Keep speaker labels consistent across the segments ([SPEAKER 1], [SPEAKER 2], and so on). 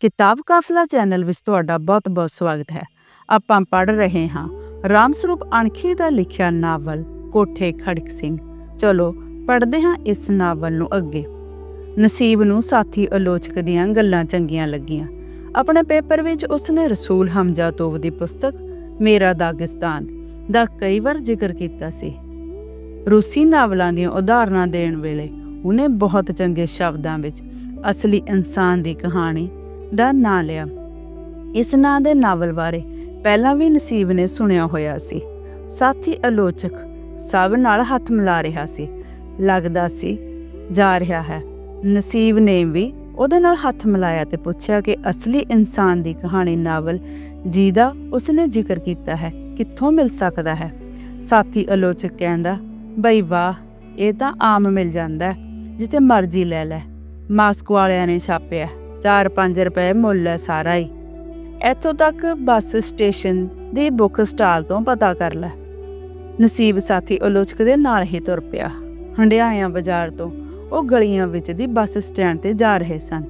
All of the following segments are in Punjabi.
[SPEAKER 1] ਕਿਤਾਬ ਕਾਫਲਾ ਚੈਨਲ ਵਿੱਚ ਤੁਹਾਡਾ ਬਹੁਤ-ਬਹੁਤ ਸਵਾਗਤ ਹੈ। ਆਪਾਂ ਪੜ੍ਹ ਰਹੇ ਹਾਂ ਰਾਮ ਸਰੂਪ ਅਣਖੀ ਦਾ ਲਿਖਿਆ ਨਾਵਲ ਕੋਠੇ ਖੜਕ ਸਿੰਘ। ਚਲੋ ਪੜ੍ਹਦੇ ਹਾਂ ਇਸ ਨਾਵਲ ਨੂੰ ਅੱਗੇ। ਨਸੀਬ ਨੂੰ ਸਾਥੀ ਆਲੋਚਕ ਦੀਆਂ ਗੱਲਾਂ ਚੰਗੀਆਂ ਲੱਗੀਆਂ। ਆਪਣੇ ਪੇਪਰ ਵਿੱਚ ਉਸਨੇ ਰਸੂਲ ਹਮਜ਼ਾ ਤੋਵ ਦੀ ਪੁਸਤਕ ਮੇਰਾ ਦਾਗਿਸਤਾਨ ਦਾ ਕਈ ਵਾਰ ਜ਼ਿਕਰ ਕੀਤਾ ਸੀ। ਰੂਸੀ ਨਾਵਲਾਂ ਦੀਆਂ ਉਦਾਹਰਨਾਂ ਦੇਣ ਵੇਲੇ ਉਹਨੇ ਬਹੁਤ ਚੰਗੇ ਸ਼ਬਦਾਂ ਵਿੱਚ ਅਸਲੀ ਇਨਸਾਨ ਦੀ ਕਹਾਣੀ ਦਾ ਨਾਂ ਲਿਆ। ਇਸ ਨਾਂ ਦੇ ਨਾਵਲ ਬਾਰੇ ਪਹਿਲਾਂ ਵੀ ਨਸੀਬ ਨੇ ਸੁਣਿਆ ਹੋਇਆ ਸੀ। ਸਾਥੀ ਆਲੋਚਕ ਸਭ ਨਾਲ ਹੱਥ ਮਿਲਾ ਰਿਹਾ ਸੀ। ਲੱਗਦਾ ਸੀ, ਜਾ ਰਿਹਾ ਹੈ, ਨਸੀਬ ਨੇ ਵੀ ਉਹਦੇ ਨਾਲ ਹੱਥ ਮਿਲਾਇਆ ਤੇ ਪੁੱਛਿਆ ਕਿ ਅਸਲੀ ਇਨਸਾਨ ਦੀ ਕਹਾਣੀ ਨਾਵਲ ਜਿਹਦਾ ਉਸਨੇ ਜ਼ਿਕਰ ਕੀਤਾ ਹੈ, ਕਿੱਥੋਂ ਮਿਲ ਸਕਦਾ ਹੈ? ਸਾਥੀ ਆਲੋਚਕ ਕਹਿੰਦਾ, ਬਈ ਵਾਹ, ਇਹ ਤਾਂ ਆਮ ਮਿਲ ਜਾਂਦਾ ਜਿੱਥੇ ਮਰਜ਼ੀ ਲੈ ਲੈ, ਮਾਸਕੋ ਵਾਲਿਆਂ ਨੇ ਛਾਪਿਆ 4-5 ਰੁਪਏ ਮੁੱਲ ਹੈ ਸਾਰਾ ਹੀ। ਇੱਥੋਂ ਤੱਕ ਬੱਸ ਸਟੇਸ਼ਨ ਦੀ ਬੁੱਕ ਸਟਾਲ ਤੋਂ ਪਤਾ ਕਰ ਲੈ। ਨਸੀਬ ਸਾਥੀ ਆਲੋਚਕ ਦੇ ਨਾਲ ਹੀ ਤੁਰ ਪਿਆ। ਹੰਡਿਆਇਆ ਬਾਜ਼ਾਰ ਤੋਂ ਉਹ ਗਲੀਆਂ ਵਿੱਚ ਦੀ ਬੱਸ ਸਟੈਂਡ ਤੇ ਜਾ ਰਹੇ ਸਨ।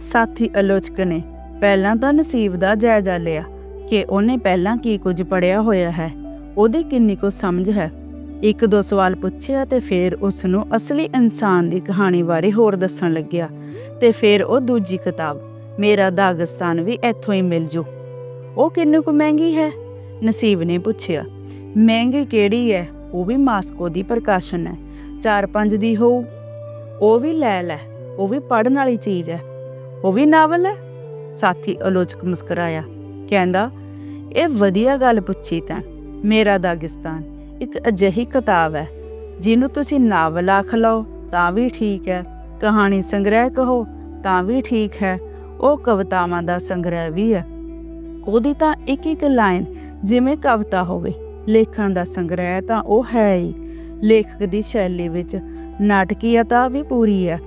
[SPEAKER 1] ਸਾਥੀ ਆਲੋਚਕ ਨੇ ਪਹਿਲਾਂ ਤਾਂ ਨਸੀਬ ਦਾ ਜਾਇਜ਼ਾ ਲਿਆ ਕਿ ਉਹਨੇ ਪਹਿਲਾਂ ਕੀ ਕੁਝ ਪੜਿਆ ਹੋਇਆ ਹੈ, ਉਹਦੀ ਕਿੰਨੀ ਕੁ ਸਮਝ ਹੈ। ਇੱਕ ਦੋ ਸਵਾਲ ਪੁੱਛਿਆ ਤੇ ਫਿਰ ਉਸ ਨੂੰ ਅਸਲੀ ਇਨਸਾਨ ਦੀ ਕਹਾਣੀ ਬਾਰੇ ਹੋਰ ਦੱਸਣ ਲੱਗਿਆ ਤੇ ਫਿਰ ਉਹ ਦੂਜੀ ਕਿਤਾਬ, ਮੇਰਾ ਦਾਗਿਸਤਾਨ ਵੀ ਇੱਥੋਂ ਹੀ ਮਿਲ ਜੂ। ਉਹ ਕਿੰਨੇ ਕੁ ਮਹਿੰਗੀ ਹੈ? ਨਸੀਬ ਨੇ ਪੁੱਛਿਆ। ਮਹਿੰਗੀ ਕਿਹੜੀ ਹੈ? ਉਹ ਵੀ ਮਾਸਕੋ ਦੀ ਪ੍ਰਕਾਸ਼ਨ ਹੈ। 4-5 ਦੀ ਹੋਊ। ਉਹ ਵੀ ਲੈ ਲੈ। ਉਹ ਵੀ ਪੜਨ ਵਾਲੀ ਚੀਜ਼ ਹੈ। ਉਹ ਵੀ ਨਾਵਲ ਹੈ? ਸਾਥੀ ਆਲੋਚਕ ਮੁਸਕਰਾਇਆ। ਕਹਿੰਦਾ, ਇਹ ਵਧੀਆ ਗੱਲ ਪੁੱਛੀ ਤਾਂ। ਮੇਰਾ ਦਾਗਿਸਤਾਨ। ਇੱਕ ਅਜਿਹੀ ਕਿਤਾਬ ਹੈ, ਜਿਹਨੂੰ ਤੁਸੀਂ ਨਾਵਲ ਆਖ ਲਓ, ਤਾਂ ਵੀ ਠੀਕ ਹੈ। ਕਹਾਣੀ ਸੰਗ੍ਰਹਿ ਕਹੋ, ਤਾਂ ਵੀ ਠੀਕ ਹੈ। ਉਹ ਕਵਿਤਾਵਾਂ ਦਾ ਸੰਗ੍ਰਹਿ ਵੀ ਹੈ। ਉਹਦੀ ਤਾਂ ਇੱਕ ਇੱਕ ਲਾਈਨ ਜਿਵੇਂ ਕਵਿਤਾ ਹੋਵੇ, ਲੇਖਣ ਦਾ ਸੰਗ੍ਰਹਿ ਤਾਂ ਉਹ ਹੈ ਹੀ। ਲੇਖਕ ਦੀ ਸ਼ੈਲੀ ਵਿੱਚ ਨਾਟਕੀਅਤਾ ਵੀ ਪੂਰੀ ਹੈ।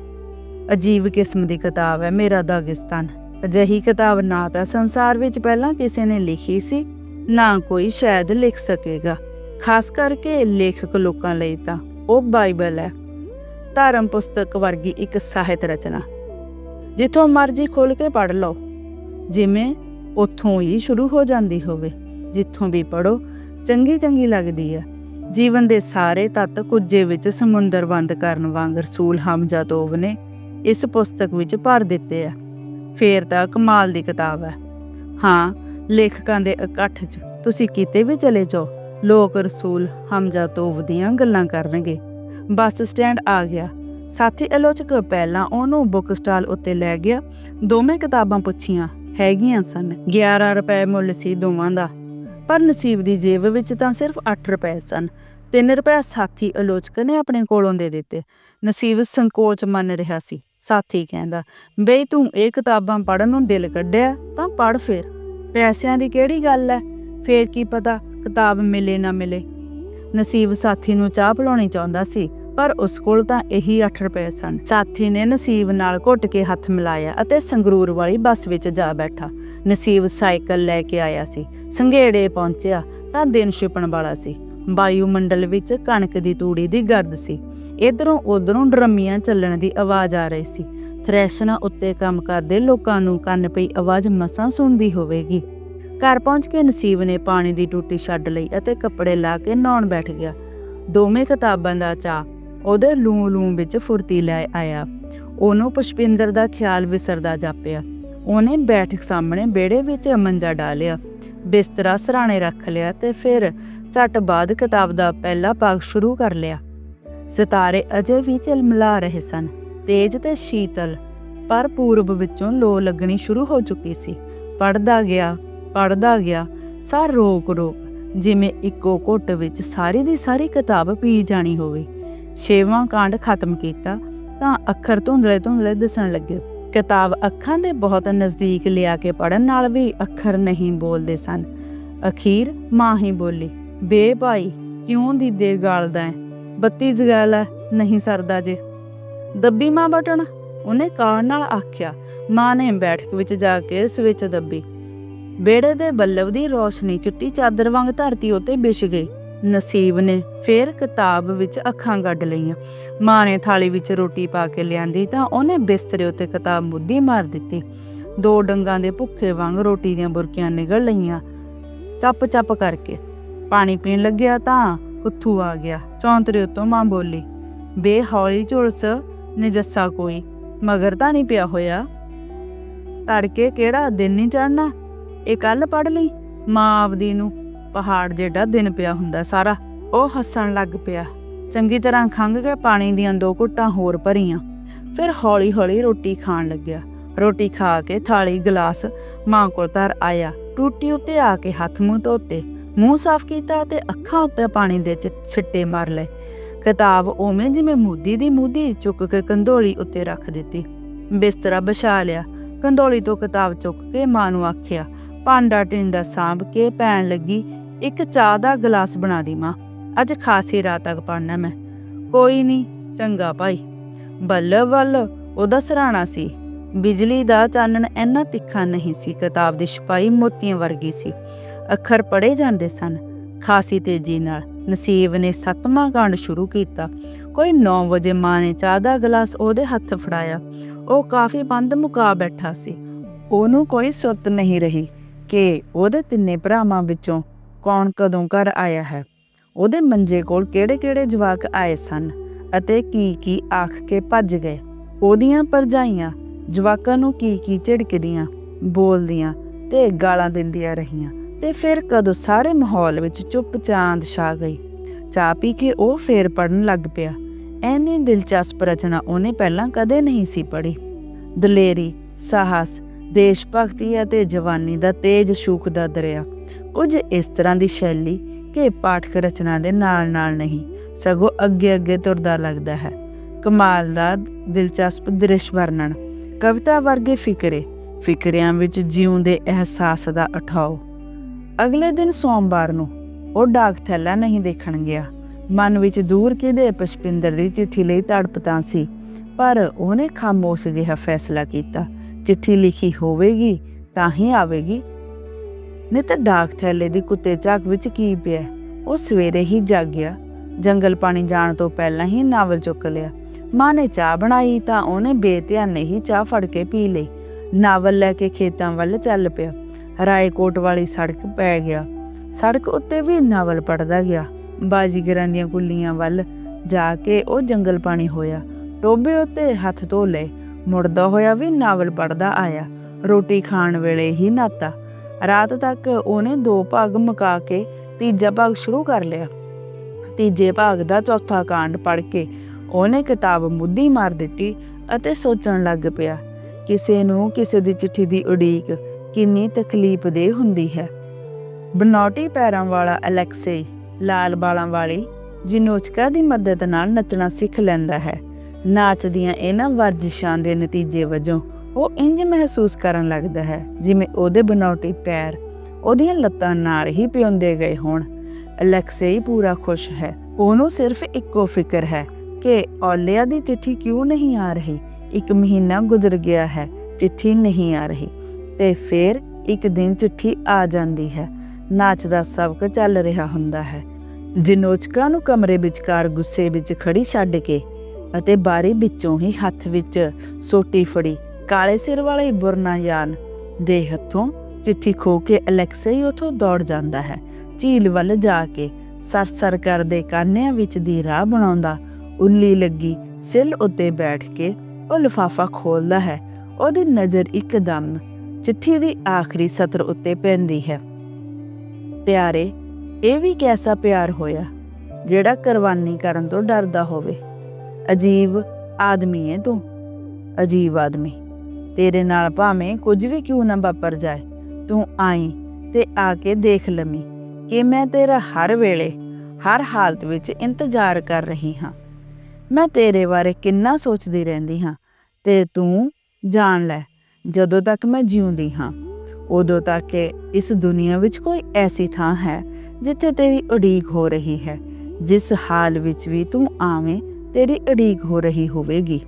[SPEAKER 1] ਅਜੀਬ ਕਿਸਮ ਦੀ ਕਿਤਾਬ ਹੈ, ਮੇਰਾ ਦਾਗਿਸਤਾਨ। ਅਜਿਹੀ ਕਿਤਾਬ ਨਾ ਤਾਂ ਸੰਸਾਰ ਵਿੱਚ ਪਹਿਲਾਂ ਕਿਸੇ ਨੇ ਲਿਖੀ ਸੀ, ਨਾ ਕੋਈ ਸ਼ਾਇਦ ਲਿਖ ਸਕੇਗਾ। ਖਾਸ ਕਰਕੇ ਲੇਖਕ ਲੋਕਾਂ ਲਈ ਤਾਂ ਉਹ ਬਾਈਬਲ ਹੈ। ਧਰਮ ਪੁਸਤਕ ਵਰਗੀ ਇੱਕ ਸਾਹਿਤ ਰਚਨਾ। ਜਿੱਥੋਂ ਮਰਜ਼ੀ ਖੋਲ ਕੇ ਪੜ੍ਹ ਲਓ। ਜਿਵੇਂ ਉੱਥੋਂ ਹੀ ਸ਼ੁਰੂ ਹੋ ਜਾਂਦੀ ਹੋਵੇ। ਜਿੱਥੋਂ ਵੀ ਪੜੋ ਚੰਗੀ ਚੰਗੀ ਲੱਗਦੀ ਹੈ। ਜੀਵਨ ਦੇ ਸਾਰੇ ਤੱਤ ਕੁੱਜੇ ਵਿੱਚ ਸਮੁੰਦਰ ਬੰਦ ਕਰਨ ਵਾਂਗ ਰਸੂਲ ਹਮਜ਼ਾ ਤੋਬ ਨੇ ਇਸ ਪੁਸਤਕ ਵਿੱਚ ਭਰ ਦਿੱਤੇ ਆ। ਫੇਰ ਤਾਂ ਕਮਾਲ ਦੀ ਕਿਤਾਬ ਹੈ। ਹਾਂ, ਲੇਖਕਾਂ ਦੇ ਇਕੱਠ 'ਚ ਤੁਸੀਂ ਕਿਤੇ ਵੀ ਚਲੇ ਜਾਓ। ਲੋਕ ਰਸੂਲ ਹਮਜ਼ਾ ਤੋਂ ਦੀਆਂ ਗੱਲਾਂ ਕਰਨਗੇ। ਬੱਸ ਸਟੈਂਡ ਆ ਗਿਆ। ਸਾਥੀ ਆਲੋਚਕ ਪਹਿਲਾਂ ਉਹਨੂੰ ਬੁੱਕ ਸਟਾਲ ਉੱਤੇ ਲੈ ਗਿਆ। ਦੋਵੇਂ ਕਿਤਾਬਾਂ ਪੁੱਛੀਆਂ, ਹੈਗੀਆਂ ਸਨ। 11 ਰੁਪਏ ਮੁੱਲ ਸੀ ਦੋਵਾਂ ਦਾ। ਪਰ ਨਸੀਬ ਦੀ ਜੇਬ ਵਿੱਚ ਤਾਂ ਸਿਰਫ 8 ਰੁਪਏ ਸਨ। 3 ਰੁਪਏ ਸਾਥੀ ਆਲੋਚਕ ਨੇ ਆਪਣੇ ਕੋਲੋਂ ਦੇ ਦਿੱਤੇ। ਨਸੀਬ ਸੰਕੋਚ ਮੰਨ ਰਿਹਾ ਸੀ। ਸਾਥੀ ਕਹਿੰਦਾ, ਬਈ ਤੂੰ ਇਹ ਕਿਤਾਬਾਂ ਪੜਨ ਨੂੰ ਦਿਲ ਕੱਢਿਆ, ਤਾਂ ਪੜ ਫਿਰ। ਪੈਸਿਆਂ ਦੀ ਕਿਹੜੀ ਗੱਲ ਹੈ ਫੇਰ ਕੀ ਪਤਾ ਕਿਤਾਬ ਮਿਲੇ ਨਾ ਮਿਲੇ। ਨਸੀਬ ਸਾਥੀ ਨੂੰ ਚਾਹ ਪਿਲਾਉਣੀ ਚਾਹੁੰਦਾ ਸੀ, ਪਰ ਉਸ ਕੋਲ ਤਾਂ ਇਹੀ 8 ਰੁਪਏ ਸਨ। ਸਾਥੀ ਨੇ ਨਸੀਬ ਨਾਲ ਘੁੱਟ ਕੇ ਹੱਥ ਮਿਲਾਇਆ ਅਤੇ ਸੰਗਰੂਰ ਵਾਲੀ ਬੱਸ ਵਿੱਚ ਜਾ ਬੈਠਾ। ਨਸੀਬ ਸਾਈਕਲ ਲੈ ਕੇ ਆਇਆ ਸੀ। ਸੰਘੇੜੇ ਪਹੁੰਚਿਆ ਤਾਂ ਦਿਨ ਛਿਪਣ ਵਾਲਾ ਸੀ। ਵਾਯੂਮੰਡਲ ਵਿੱਚ ਕਣਕ ਦੀ ਤੂੜੀ ਦੀ ਗਰਦ ਸੀ। ਇਧਰੋਂ ਉਧਰੋਂ ਡਰਮੀਆਂ ਚੱਲਣ ਦੀ ਆਵਾਜ਼ ਆ ਰਹੀ ਸੀ। ਥ੍ਰੈਸ਼ਨਾਂ ਉੱਤੇ ਕੰਮ ਕਰਦੇ ਲੋਕਾਂ ਨੂੰ ਕੰਨ ਪਈ ਆਵਾਜ਼ ਮਸਾਂ ਸੁਣਦੀ ਹੋਵੇਗੀ। ਘਰ ਪਹੁੰਚ ਕੇ ਨਸੀਬ ਨੇ ਪਾਣੀ ਦੀ ਟੂਟੀ ਛੱਡ ਲਈ ਅਤੇ ਕੱਪੜੇ ਲਾ ਕੇ ਨਹਾਉਣ ਬੈਠ ਗਿਆ। ਦੋਵੇਂ ਕਿਤਾਬਾਂ ਦਾ ਚਾਹ ਉਹਦੇ ਲੂੰ ਲੂ ਵਿੱਚ ਫੁਰਤੀ ਲੈ ਆਇਆ। ਉਹਨੂੰ ਪੁਸ਼ਪਿੰਦਰ ਦਾ ਖਿਆਲ ਵਿਸਰਦਾ ਜਾਪਿਆ। ਉਹਨੇ ਬੈਠਕ ਸਾਹਮਣੇ ਬੇੜੇ ਵਿੱਚ ਮੰਜਾ ਡਾਲਿਆ। ਬਿਸਤਰਾ ਸਰਾਣੇ ਰੱਖ ਲਿਆ ਤੇ ਫਿਰ ਝਟ ਬਾਅਦ ਕਿਤਾਬ ਦਾ ਪਹਿਲਾ ਭਾਗ ਸ਼ੁਰੂ ਕਰ ਲਿਆ। ਸਿਤਾਰੇ ਅਜੇ ਵੀ ਝਲਮਲਾ ਰਹੇ ਸਨ। ਤੇਜ ਤੇ ਸ਼ੀਤਲ, ਪਰ ਪੂਰਬ ਵਿੱਚੋਂ ਲੋ ਲੱਗਣੀ ਸ਼ੁਰੂ ਹੋ ਚੁੱਕੀ ਸੀ। ਪੜਦਾ ਗਿਆ ਪੜਦਾ ਗਿਆ, ਸਾਰ ਰੋਕ ਰੋਕ ਜਿਵੇਂ ਇੱਕੋ ਘੁੱਟ ਵਿੱਚ ਸਾਰੀ ਦੀ ਸਾਰੀ ਕਿਤਾਬ ਪੀ ਜਾਣੀ ਹੋਵੇ। ਛੇਵਾਂ ਕਾਂਡ ਖਤਮ ਕੀਤਾ ਤਾਂ ਅੱਖਰ ਧੁੰਦਲੇ ਧੁੰਦਲੇ ਦਿਸਣ ਲੱਗੇ। ਕਿਤਾਬ ਅੱਖਾਂ ਦੇ ਬਹੁਤ ਨਜ਼ਦੀਕ ਲਿਆ ਕੇ ਪੜਨ ਨਾਲ ਵੀ ਅੱਖਰ ਨਹੀਂ ਬੋਲਦੇ ਸਨ। ਅਖੀਰ ਮਾਂ ਹੀ ਬੋਲੀ, ਬੇ ਭਾਈ, ਕਿਉਂ ਦੀਦੇ ਗਾਲਦਾ ਹੈ? ਬੱਤੀ ਜਗਾ ਲੈ ਨਹੀਂ ਸਰਦਾ ਜੇ। ਦੱਬੀ ਮਾਂ ਬਟਨ, ਉਹਨੇ ਕਾਣ ਨਾਲ ਆਖਿਆ, ਮਾਂ ਨੇ ਬੈਠਕ ਵਿੱਚ ਜਾ ਕੇ ਸਵਿਚ ਦੱਬੀ। ਬੇੜੇ ਦੇ ਬੱਲਬ ਦੀ ਰੋਸ਼ਨੀ ਚਿੱਟੀ ਚਾਦਰ ਵਾਂਗ ਧਰਤੀ ਉਤੇ ਵਿਛ ਗਈ। ਨਸੀਬ ਨੇ ਫੇਰ ਕਿਤਾਬ ਵਿੱਚ ਅੱਖਾਂ ਗੱਡ ਲਈਆਂ। ਮਾਂ ਨੇ ਥਾਲੀ ਵਿੱਚ ਰੋਟੀ ਪਾ ਕੇ ਲਿਆਂਦੀ ਤਾਂ ਉਹਨੇ ਬਿਸਤਰੇ ਉਤੇ ਕਿਤਾਬ ਮੁੱਦੀ ਮਾਰ ਦਿੱਤੀ। ਦੋ ਡੰਗਾਂ ਦੇ ਭੁੱਖੇ ਵਾਂਗ ਰੋਟੀ ਦੀਆਂ ਬੁਰਕੀਆਂ ਨਿਗਲ ਲਈਆਂ। ਚੱਪ ਚੱਪ ਕਰਕੇ ਪਾਣੀ ਪੀਣ ਲੱਗਿਆ ਤਾਂ ਹੁੱਥੂ ਆ ਗਿਆ। ਚੌਂਤਰੇ ਉਤੋਂ ਮਾਂ ਬੋਲੀ, ਬੇਹੌਲੀ ਝੁਲਸ, ਨਜੱਸਾ ਕੋਈ, ਮਗਰ ਤਾਂ ਨਹੀਂ ਪਿਆ ਹੋਇਆ। ਤੜਕੇ ਕਿਹੜਾ ਦਿਨ ਨਹੀਂ ਚੜਨਾ ਇਹ ਕੱਲ ਪੜ ਲਈ। ਮਾਂ ਆਪਦੀ ਨੂੰ ਪਹਾੜ ਜਿਹੜਾ ਦਿਨ ਪਿਆ ਹੁੰਦਾ ਸਾਰਾ, ਉਹ ਹੱਸਣ ਲੱਗ ਪਿਆ। ਚੰਗੀ ਤਰ੍ਹਾਂ ਖੰਘ ਕੇ ਪਾਣੀ ਦੀਆਂ ਦੋ ਘੁੱਟਾਂ ਹੋਰ ਭਰੀਆਂ। ਫਿਰ ਹੌਲੀ-ਹੌਲੀ ਰੋਟੀ ਖਾਣ ਲੱਗਿਆ। ਰੋਟੀ ਖਾ ਕੇ ਥਾਲੀ ਗਲਾਸ ਮਾਂ ਕੋਲ ਧਰ ਆਇਆ। ਟੂਟੀ ਉੱਤੇ ਆ ਕੇ ਹੱਥ ਮੂੰਹ ਧੋਤੇ। ਮੂੰਹ ਸਾਫ਼ ਕੀਤਾ ਤੇ ਅੱਖਾਂ ਉੱਤੇ ਪਾਣੀ ਦੇ ਛਿੱਟੇ ਮਾਰ ਲਏ। ਕਿਤਾਬ ਉਵੇਂ ਜਿਵੇਂ ਮੂਦੀ ਦੀ ਮੂਦੀ ਚੁੱਕ ਕੇ ਕੰਧੋਲੀ ਉੱਤੇ ਰੱਖ ਦਿੱਤੀ। ਬਿਸਤਰਾ ਵਿਛਾ ਲਿਆ। ਕੰਧੋਲੀ ਤੋਂ ਕਿਤਾਬ ਚੁੱਕ ਕੇ ਮਾਂ ਨੂੰ ਆਖਿਆ ਭਾਂਡਾ ਟਿੰਡਾ ਸਾਂਭ ਕੇ ਪੈਣ ਲੱਗੀ, ਇੱਕ ਚਾਹ ਦਾ ਗਲਾਸ ਬਣਾ ਦੀ ਮਾਂ। ਅੱਜ ਖਾਸੀ ਰਾਤ ਤੱਕ ਪੜਨਾ ਮੈਂ। ਕੋਈ ਨਹੀਂ ਚੰਗਾ ਭਾਈ। ਬੱਲ ਬੱਲ ਉਹਦਾ ਸਰਾਣਾ ਸੀ। ਬਿਜਲੀ ਦਾ ਚਾਨਣ ਇੰਨਾ ਤਿੱਖਾ ਨਹੀਂ ਸੀ, ਕਿਤਾਬ ਦੀ ਛਪਾਈ ਮੋਤੀਆਂ ਵਰਗੀ ਸੀ। ਅੱਖਰ ਪੜੇ ਜਾਂਦੇ ਸਨ। ਖਾਸੀ ਤੇਜ਼ੀ ਨਾਲ ਨਸੀਬ ਨੇ ਸੱਤਵਾਂ ਕਾਂਡ ਸ਼ੁਰੂ ਕੀਤਾ। ਕੋਈ 9 ਵਜੇ ਮਾਂ ਨੇ ਚਾਹ ਦਾ ਗਲਾਸ ਉਹਦੇ ਹੱਥ ਫੜਾਇਆ। ਉਹ ਕਾਫੀ ਬੰਦ ਮੁਕਾ ਬੈਠਾ ਸੀ। ਉਹਨੂੰ ਕੋਈ ਸੁੱਤ ਨਹੀਂ ਰਹੀ। ਕਿ ਉਹਦੇ ਤਿੰਨੇ ਭਰਾਵਾਂ ਵਿੱਚੋਂ ਕੌਣ ਕਦੋਂ ਘਰ ਆਇਆ ਹੈ? ਉਹਦੇ ਮੰਜੇ ਕੋਲ ਕਿਹੜੇ-ਕਿਹੜੇ ਜਵਾਕ ਆਏ ਸਨ ਅਤੇ ਕੀ ਕੀ ਆਖ ਕੇ ਭੱਜ ਗਏ? ਉਹਦੀਆਂ ਪਰਜਾਈਆਂ ਜਵਾਕਾਂ ਨੂੰ ਕੀ ਕੀ ਝਿੜਕਦੀਆਂ, ਬੋਲਦੀਆਂ ਤੇ ਗਾਲਾਂ ਦਿੰਦੀਆਂ ਰਹੀਆਂ ਤੇ ਫਿਰ ਕਦੋਂ ਸਾਰੇ ਮਾਹੌਲ ਵਿੱਚ ਚੁੱਪ ਚਾਂਦ ਛਾ ਗਈ। ਚਾਹ ਪੀ ਕੇ ਉਹ ਫੇਰ ਪੜਨ ਲੱਗ ਪਿਆ। ਐਨੀ ਦਿਲਚਸਪ ਰਚਨਾ ਉਹਨੇ ਪਹਿਲਾਂ ਕਦੇ ਨਹੀਂ ਸੀ ਪੜ੍ਹੀ। ਦਲੇਰੀ, ਸਾਹਸ ਦੇਸ਼ ਭਗਤੀ ਅਤੇ ਜਵਾਨੀ ਦਾ ਤੇਜ ਸ਼ੂਖ ਦਾ ਦਰਿਆ। ਕੁਝ ਇਸ ਤਰ੍ਹਾਂ ਦੀ ਸ਼ੈਲੀ ਕਿ ਪਾਠਕ ਰਚਨਾ ਦੇ ਨਾਲ-ਨਾਲ ਨਹੀਂ, ਸਗੋਂ ਅੱਗੇ-ਅੱਗੇ ਤੁਰਦਾ ਲੱਗਦਾ ਹੈ। ਕਮਾਲ ਦਾ ਦਿਲਚਸਪ ਦ੍ਰਿਸ਼ ਵਰਣਨ, ਕਵਿਤਾ ਵਰਗੇ ਫਿਕਰੇ, ਫਿਕਰਿਆਂ ਵਿੱਚ ਜਿਉਂਦੇ ਅਹਿਸਾਸ ਦਾ ਉਠਾਓ। ਅਗਲੇ ਦਿਨ ਸੋਮਵਾਰ ਨੂੰ ਉਹ ਡਾਕ ਥੈਲਾ ਨਹੀਂ ਦੇਖਣ ਗਿਆ। ਮਨ ਵਿੱਚ ਦੂਰ ਕਿਦੇ ਪਸ਼ਪਿੰਦਰ ਦੀ ਚਿੱਠੀ ਲਈ ਤੜਪਤਾਂ ਸੀ, ਪਰ ਉਹਨੇ ਖਾਮੋਸ਼ ਜਿਹਾ ਫੈਸਲਾ ਕੀਤਾ। ਚਿੱਠੀ ਲਿਖੀ ਹੋਵੇਗੀ, ਤਾਂ ਹੀ ਆਵੇਗੀ। ਨਹੀਂ ਤਾਂ ਡਾਕ ਥੈਲੇ ਦੀ ਕੁੱਤੇ ਝਾਕ ਵਿੱਚ ਕੀ ਪਿਆ? ਉਹ ਸਵੇਰੇ ਹੀ ਜਾਗ ਗਿਆ ਜੰਗਲ ਪਾਣੀ ਜਾਣ ਤੋਂ ਪਹਿਲਾਂ ਹੀ ਨਾਵਲ ਚੁੱਕ ਲਿਆ। ਮਾਂ ਨੇ ਚਾਹ ਬਣਾਈ ਤਾਂ ਉਹਨੇ ਬੇਧਿਆਨੇ ਹੀ ਚਾਹ ਫੜ ਕੇ ਪੀ ਲਈ। ਨਾਵਲ ਲੈ ਕੇ ਖੇਤਾਂ ਵੱਲ ਚੱਲ ਪਿਆ। ਰਾਏਕੋਟ ਵਾਲੀ ਸੜਕ ਪੈ ਗਿਆ। ਸੜਕ ਉੱਤੇ ਵੀ ਨਾਵਲ ਪੜਦਾ ਗਿਆ। ਬਾਜੀਗਰਾਂ ਦੀਆਂ ਕੁੱਲੀਆਂ ਵੱਲ ਜਾ ਕੇ ਉਹ ਜੰਗਲ ਪਾਣੀ ਹੋਇਆ। ਟੋਬੇ ਉੱਤੇ ਹੱਥ ਧੋ ਲਏ। ਮੁੜਦਾ ਹੋਇਆ ਵੀ ਨਾਵਲ ਪੜਦਾ ਆਇਆ, ਰੋਟੀ ਖਾਣ ਵੇਲੇ ਹੀ ਨਾਤਾ। ਰਾਤ ਤੱਕ ਉਹਨੇ ਦੋ ਭਾਗ ਮੁਕਾ ਕੇ ਤੀਜਾ ਭਾਗ ਸ਼ੁਰੂ ਕਰ ਲਿਆ। ਤੀਜੇ ਭਾਗ ਦਾ ਚੌਥਾ ਕਾਂਡ ਪੜ੍ਹ ਕੇ ਉਹਨੇ ਕਿਤਾਬ ਮੁੱਦੀ ਮਾਰ ਦਿੱਤੀ ਅਤੇ ਸੋਚਣ ਲੱਗ ਪਿਆ, ਕਿਸੇ ਨੂੰ ਕਿਸੇ ਦੀ ਚਿੱਠੀ ਦੀ ਉਡੀਕ ਕਿੰਨੀ ਤਕਲੀਫ ਦੇ ਹੁੰਦੀ ਹੈ। ਬਨੌਟੀ ਪੈਰਾਂ ਵਾਲਾ ਅਲੈਕਸੇ, ਲਾਲ ਬਾਲਾਂ ਵਾਲੀ, ਜਿਨੋਚਕਾ ਦੀ ਮਦਦ ਨਾਲ ਨੱਚਣਾ ਸਿੱਖ ਲੈਂਦਾ ਹੈ। ਨਾਚ ਦੀਆਂ ਇਹਨਾਂ ਵਰਜਿਸ਼ਾਂ ਦੇ ਨਤੀਜੇ ਵਜੋਂ ਉਹ ਇੰਜ ਮਹਿਸੂਸ ਕਰਨ ਲੱਗਦਾ ਹੈ, ਜਿਵੇਂ ਉਹਦੇ ਬਨੌਟੀ ਪੈਰ ਉਹਦੀਆਂ ਲੱਤਾਂ ਨਾਲ ਹੀ ਪਿਉਂਦੇ ਗਏ ਹੋਣ। ਅਲੈਕਸੀ ਪੂਰਾ ਖੁਸ਼ ਹੈ। ਉਹਨੂੰ ਸਿਰਫ ਇੱਕੋ ਫਿਕਰ ਹੈ ਕਿ ਔਲਿਆ ਦੀ ਚਿੱਠੀ ਕਿਉਂ ਨਹੀਂ ਆ ਰਹੀ? ਇੱਕ ਮਹੀਨਾ ਗੁਜ਼ਰ ਗਿਆ ਹੈ, ਚਿੱਠੀ ਨਹੀਂ ਆ ਰਹੀ। ਤੇ ਫਿਰ ਇੱਕ ਦਿਨ ਚਿੱਠੀ ਆ ਜਾਂਦੀ ਹੈ। ਨਾਚ ਦਾ ਸਬਕ ਚੱਲ ਰਿਹਾ ਹੁੰਦਾ ਹੈ। ਜਿਨੋਚਕਾ ਨੂੰ ਕਮਰੇ ਵਿਚਕਾਰ ਗੁੱਸੇ ਵਿੱਚ ਖੜੀ ਛੱਡ ਕੇ ਅਤੇ ਬਾਰੀ ਵਿੱਚੋਂ ਹੀ ਹੱਥ ਵਿੱਚ ਸੋਟੀ ਫੜੀ। ਕਾਲੇ ਸਿਰ ਵਾਲੇ ਬੁਰਨਾ ਦੇ ਹੱਥੋਂ ਚਿੱਠੀ ਖੋ ਕੇ ਅਲੈਕਸਈ ਉਥੋਂ ਦੌੜ ਜਾਂਦਾ ਹੈ। ਝੀਲ ਵੱਲ ਜਾ ਕੇ ਸਰ-ਸਰ ਕਰਦੇ ਕਾਨਿਆਂ ਵਿੱਚ ਦੀ ਰਾਹ ਬਣਾਉਂਦਾ, ਉੱਲੀ ਲੱਗੀ ਸਿਲ ਉੱਤੇ ਬੈਠ ਕੇ ਉਹ ਲਿਫਾਫਾ ਖੋਲਦਾ ਹੈ। ਉਹਦੀ ਨਜ਼ਰ ਇੱਕਦਮ ਚਿੱਠੀ ਦੀ ਆਖਰੀ ਸਤਰ ਉੱਤੇ ਪੈਂਦੀ ਹੈ। ਪਿਆਰੇ, ਇਹ ਵੀ ਕੈਸਾ ਪਿਆਰ ਹੋਇਆ, ਜਿਹੜਾ ਕੁਰਬਾਨੀ ਕਰਨ ਤੋਂ ਡਰਦਾ ਹੋਵੇ? ਅਜੀਬ ਆਦਮੀ ਹੈ ਤੂੰ। ਅਜੀਬ ਆਦਮੀ। ਤੇਰੇ ਨਾਲ ਭਾਵੇਂ ਕੁਝ ਵੀ ਕਿਉਂ ਨਾ ਵਾਪਰ ਜਾਏ, ਤੂੰ ਆਈ ਤੇ ਆ ਕੇ ਦੇਖ ਲਮੀ ਕਿ ਮੈਂ ਤੇਰਾ ਹਰ ਵੇਲੇ, ਹਰ ਹਾਲਤ ਵਿੱਚ ਇੰਤਜ਼ਾਰ ਕਰ ਰਹੀ ਹਾਂ। ਮੈਂ ਤੇਰੇ ਬਾਰੇ ਕਿੰਨਾ ਸੋਚਦੀ ਰਹਿੰਦੀ ਹਾਂ ਤੇ ਤੂੰ ਜਾਣ ਲੈ, ਜਦੋਂ ਤੱਕ ਮੈਂ ਜਿਉਂਦੀ ਹਾਂ। ਉਦੋਂ ਤੱਕ ਇਸ ਦੁਨੀਆ ਵਿੱਚ ਕੋਈ ਐਸੀ ਥਾਂ ਹੈ ਜਿੱਥੇ ਤੇਰੀ ਉਡੀਕ ਹੋ ਰਹੀ ਹੈ, ਜਿਸ ਹਾਲ ਵਿੱਚ ਵੀ ਤੂੰ ਆਵੇਂ ਤੇਰੀ ਉਡੀਕ ਹੋ ਰਹੀ ਹੋਵੇਗੀ।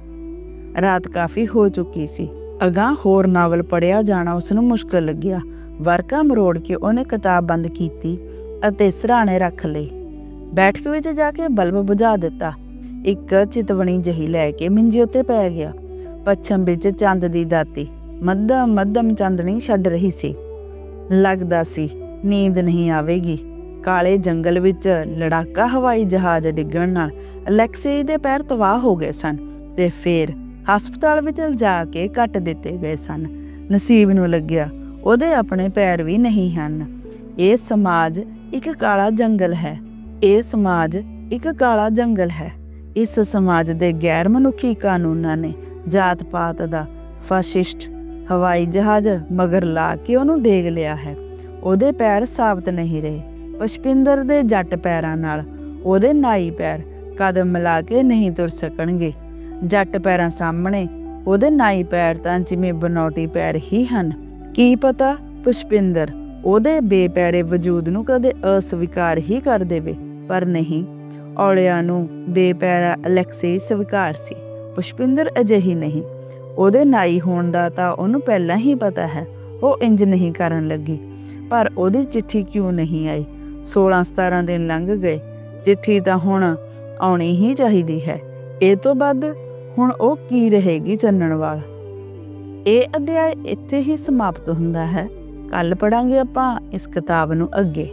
[SPEAKER 1] ਰਾਤ ਕਾਫੀ ਹੋ ਚੁੱਕੀ ਸੀ। ਅਗਾਂਹ ਹੋਰ ਨਾਵਲ ਪੜਿਆ ਜਾਣਾ ਉਸ ਨੂੰ ਮੁਸ਼ਕਲ ਲੱਗਿਆ। ਵਰਕਾ ਮਰੋੜ ਕੇ ਉਹਨੇ ਕਿਤਾਬ ਬੰਦ ਕੀਤੀ ਅਤੇ ਸਰਾਣੇ ਰੱਖ ਲਈ ਬੈਠਕ ਵਿੱਚ ਜਾ ਕੇ ਬਲਬ ਬੁਝਾ ਦਿੱਤਾ। ਇੱਕ ਚਿਤਵਣੀ ਜਹੀ ਲੈ ਕੇ ਮਿੰਜੇ ਉੱਤੇ ਪੈ ਗਿਆ। ਪੱਛਮ ਵਿੱਚ ਚੰਦ ਦੀ ਦਾਤੀ। ਮੱਧਮ ਮੱਧਮ ਚੰਦਨੀ ਛੱਡ ਰਹੀ ਸੀ। ਲੱਗਦਾ ਸੀ, ਨੀਂਦ ਨਹੀਂ ਆਵੇਗੀ। ਕਾਲੇ ਜੰਗਲ ਵਿੱਚ ਲੜਾਕਾ ਹਵਾਈ ਜਹਾਜ਼ ਡਿੱਗਣ ਨਾਲ ਅਲੈਕਸੀ ਦੇ ਪੈਰ ਤਬਾਹ ਹੋ ਗਏ ਸਨ ਤੇ ਫਿਰ ਹਸਪਤਾਲ ਵਿੱਚ ਲਿਜਾ ਕੇ ਕੱਟ ਦਿੱਤੇ ਗਏ ਸਨ। ਨਸੀਬ ਨੂੰ ਲੱਗਿਆ ਉਹਦੇ ਆਪਣੇ ਪੈਰ ਵੀ ਨਹੀਂ ਹਨ। ਇਹ ਸਮਾਜ ਇੱਕ ਕਾਲਾ ਜੰਗਲ ਹੈ। ਇਹ ਸਮਾਜ ਇੱਕ ਕਾਲਾ ਜੰਗਲ ਹੈ। ਇਸ ਸਮਾਜ ਦੇ ਗੈਰ ਮਨੁੱਖੀ ਕਾਨੂੰਨਾਂ ਨੇ ਜਾਤ ਪਾਤ ਦਾ ਫਾਸ਼ਿਸਟ ਹਵਾਈ ਜਹਾਜ਼ ਮਗਰ ਲਾ ਕੇ ਉਹਨੂੰ ਡੇਗ ਲਿਆ ਹੈ। ਉਹਦੇ ਪੈਰ ਸਾਬਤ ਨਹੀਂ ਰਹੇ। ਪੁਸ਼ਪਿੰਦਰ ਦੇ ਜੱਟ ਪੈਰਾਂ ਨਾਲ, ਉਹਦੇ ਨਾਈ ਪੈਰ ਕਦਮ ਮਿਲਾ ਕੇ ਨਹੀਂ ਤੁਰ ਸਕਣਗੇ। ਜੱਟ ਪੈਰਾਂ ਸਾਹਮਣੇ, ਉਹਦੇ ਨਾਈ ਪੈਰ ਤਾਂ ਜਿਵੇਂ ਬਨੌਟੀ ਪੈਰ ਹੀ ਹਨ। ਕੀ ਪਤਾ ਪੁਸ਼ਪਿੰਦਰ ਉਹਦੇ ਬੇਪੈਰੇ ਵਜੂਦ ਨੂੰ ਕਦੇ ਅਸਵੀਕਾਰ ਹੀ ਕਰ ਦੇਵੇ, ਪਰ ਨਹੀਂ, ਔਲਿਆਂ ਨੂੰ ਬੇਪੈਰਾ ਅਲੈਕਸੀ ਸਵੀਕਾਰ ਸੀ। ਪੁਸ਼ਪਿੰਦਰ ਅਜਿਹੀ ਨਹੀਂ, ਉਹਦੇ ਨਾਈ ਹੋਣ ਦਾ ਤਾਂ ਉਹਨੂੰ ਪਹਿਲਾਂ ਹੀ ਪਤਾ ਹੈ, ਉਹ ਇੰਜ ਨਹੀਂ ਕਰਨ ਲੱਗੀ। ਪਰ ਉਹਦੀ ਚਿੱਠੀ ਕਿਉਂ ਨਹੀਂ ਆਈ? 16 17 ਦਿਨ ਲੰਘ ਗਏ। ਚਿੱਠੀ ਤਾਂ ਹੁਣ ਆਉਣੀ ਹੀ ਚਾਹੀਦੀ ਹੈ। ਇਹ ਤੋਂ ਵੱਧ ਹੁਣ ਉਹ ਕੀ ਰਹੇਗੀ ਚੰਨਣਵਾਲ ਇਹ ਅਧਿਆਇ ਇੱਥੇ ਹੀ ਸਮਾਪਤ ਹੁੰਦਾ ਹੈ। ਕੱਲ ਪੜਾਂਗੇ ਆਪਾਂ ਇਸ ਕਿਤਾਬ ਨੂੰ ਅੱਗੇ।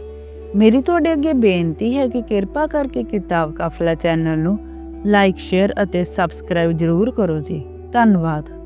[SPEAKER 1] ਮੇਰੀ ਤੁਹਾਡੇ ਅੱਗੇ ਬੇਨਤੀ ਹੈ ਕਿ ਕਿਰਪਾ ਕਰਕੇ ਕਿਤਾਬ ਕਾਫਲਾ ਚੈਨਲ ਨੂੰ ਲਾਈਕ, ਸ਼ੇਅਰ ਅਤੇ ਸਬਸਕ੍ਰਾਈਬ ਜ਼ਰੂਰ ਕਰੋ ਜੀ। ਧੰਨਵਾਦ।